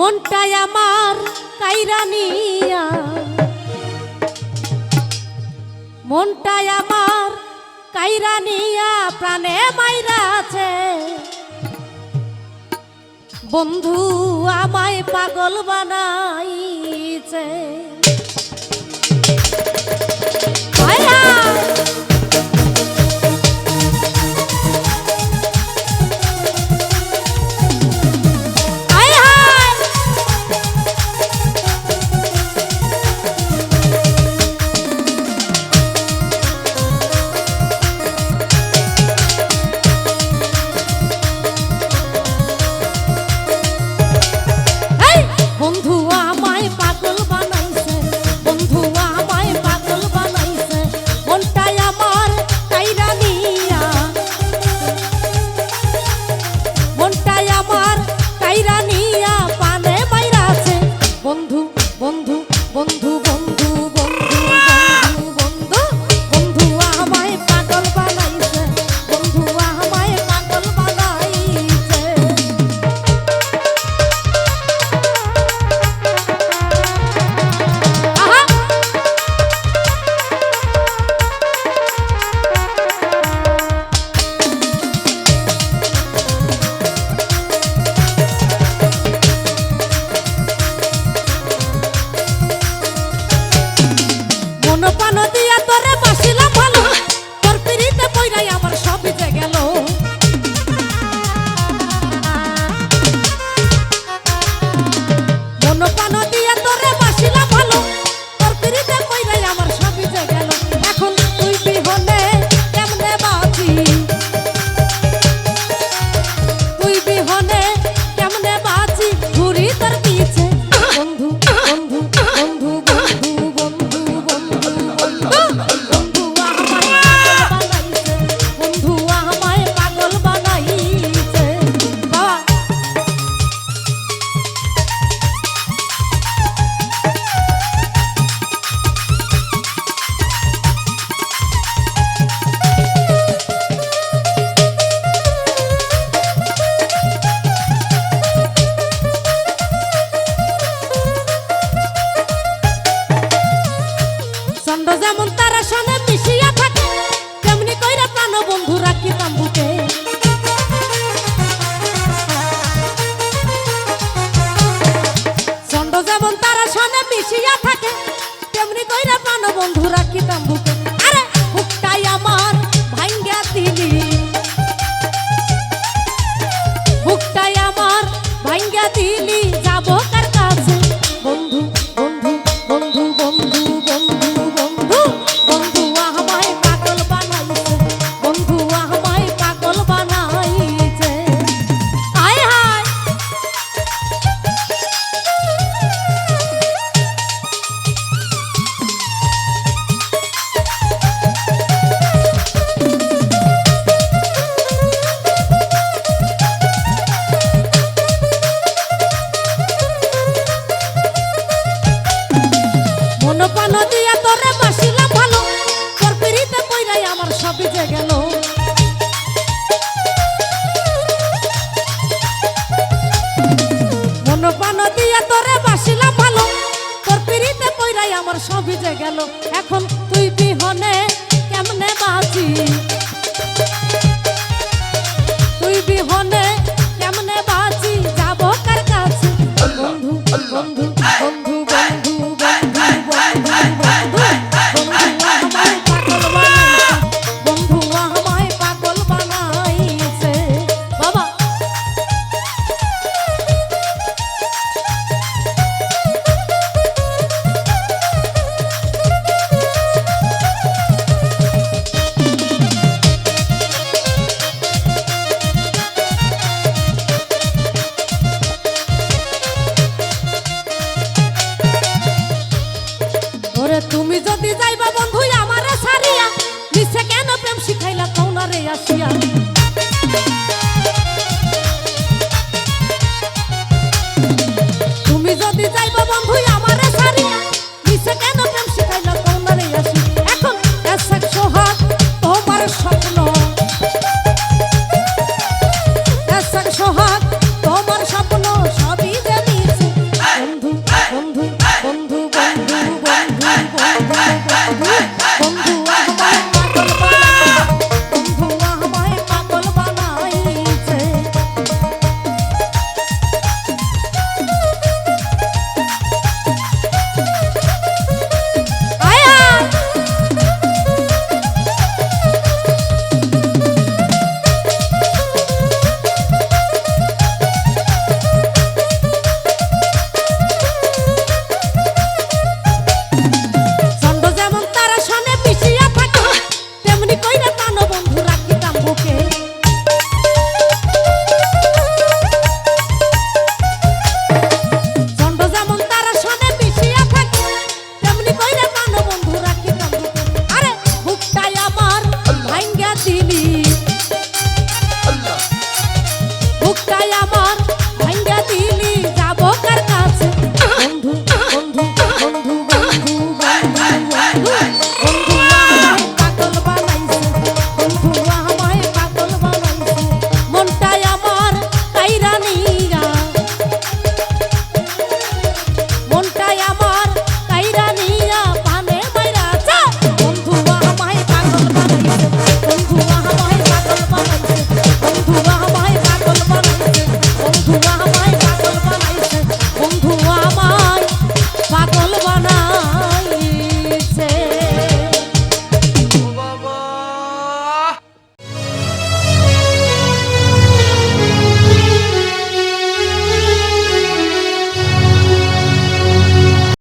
মনটাই আমার কাইরানিয়া মনটাই আমার কাইরানিয়া প্রাণে মাইরা আছে। বন্ধু আমায় পাগল বানাইছে। আয়া যেমন তারা সনে মিশিয়া থাকে, তেমনি কইরা প্রাণ বন্ধু রাখি তাম্বুতে চন্ড যেমন তারা সনে মিশিয়া থাকে, তেমনি কইরা প্রাণ বন্ধু রাখি তাম্বুতে আরে হুকটাই আমার তাই আমার সবই যে গেল। এখন তুই বিহনে কেমনে বাঁচি তুই বিহনে কেমনে বাঁচি যাব কার কাছে? বন্ধু বন্ধু। আসিয়া